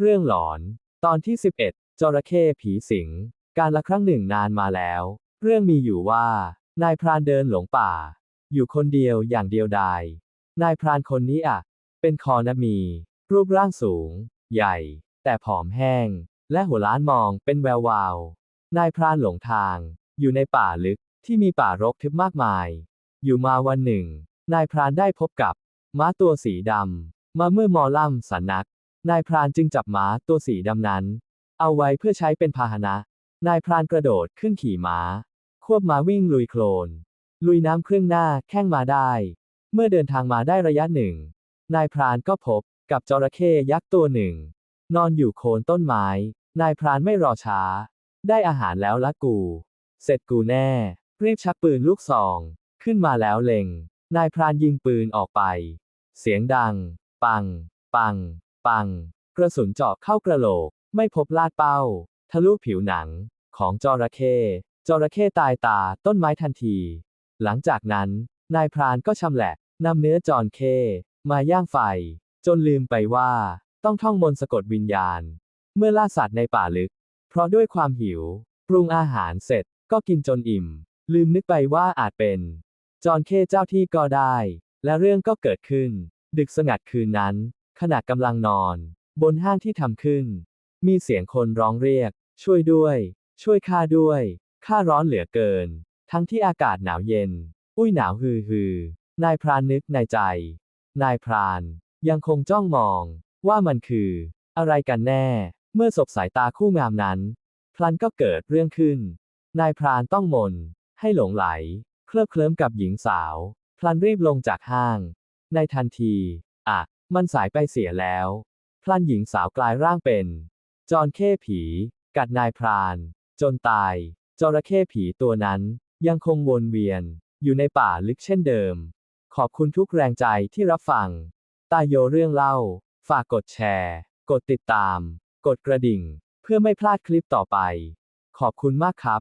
เรื่องหลอน ตอนที่ 11 จระเข้ผีสิง การละครั้งหนึ่งนานมาแล้ว เรื่องมีอยู่ว่า นายพรานเดินหลงป่า อยู่คนเดียวอย่างเดียวดาย นายพรานคนนี้อะ เป็นคอนมี รูปร่างสูง ใหญ่ แต่ผอมแห้ง และหัวล้านมองเป็นแวววาว นายพรานหลงทาง อยู่ในป่าลึกที่มีป่ารกทึบมากมาย อยู่มาวันหนึ่ง นายพรานได้พบกับม้าตัวสีดำมาเมื่อมอล่ำสันนัก นายพรานจึงจับหมาตัวสีดำนั้น เอาไว้เพื่อใช้เป็นพาหนะ นายพรานกระโดดขึ้นขี่ม้า ควบม้าวิ่งลุยโคลน ลุยน้ำเครึ่องหน้าแข้งมาได้ เมื่อเดินทางมาได้ระยะหนึ่ง นายพรานก็พบกับจระเข้ยักษ์ตัวหนึ่ง นอนอยู่โคนต้นไม้ นายพรานไม่รอช้า ได้อาหารแล้วละกู เสร็จกูแน่ รีบชักปืนลูกซอง ขึ้นมาแล้วเล็ง นายพรานยิงปืนออกไป เสียงดัง ปัง ปัง ปัง กระสุนเจาะเข้ากระโหลก ไม่พบลาดเป้า ทะลุผิวหนัง ของจระเข้จระเข้ตายตาต้นไม้ทันที หลังจากนั้น นายพรานก็ชำแหละนำเนื้อจระเข้มาย่างไฟ จนลืมไปว่า ต้องท่องมนต์สะกดวิญญาณ เมื่อล่าสัตว์ในป่าลึก เพราะด้วยความหิว ปรุงอาหารเสร็จก็กินจนอิ่ม ลืมนึกไปว่าอาจเป็นจอนเคเจ้าที่ก็ได้ และเรื่องก็เกิดขึ้น ดึกสงัดคืนนั้น ขณะกำลังนอน บนห้างที่ทำขึ้น มีเสียงคนร้องเรียก ช่วยด้วย ช่วยข้าด้วยข้าร้อนเหลือเกิน ทั้งที่อากาศหนาวเย็น อุ้ยหนาวฮือฮือนายพรานนึกในใจ นายพรานยังคงจ้องมอง ว่ามันคือ อะไรกันแน่ เมื่อสบสายตาคู่งามนั้น พลันก็เกิดเรื่องขึ้น นายพรานต้องมน ให้หลงไหล เคลิบเคลิ้มกับหญิงสาว พลันรีบลงจากห้าง ในทันทีอะมันสายไปเสียแล้ว พลันหญิงสาวกลายร่างเป็น จอนเข้ผี กัดนายพราน จนตาย จระเข้ผีตัวนั้น ยังคงวนเวียน อยู่ในป่าลึกเช่นเดิม ขอบคุณทุกแรงใจที่รับฟัง ตายโยเรื่องเล่า ฝากกดแชร์ กดติดตาม กดกระดิ่ง เพื่อไม่พลาดคลิปต่อไป ขอบคุณมากครับ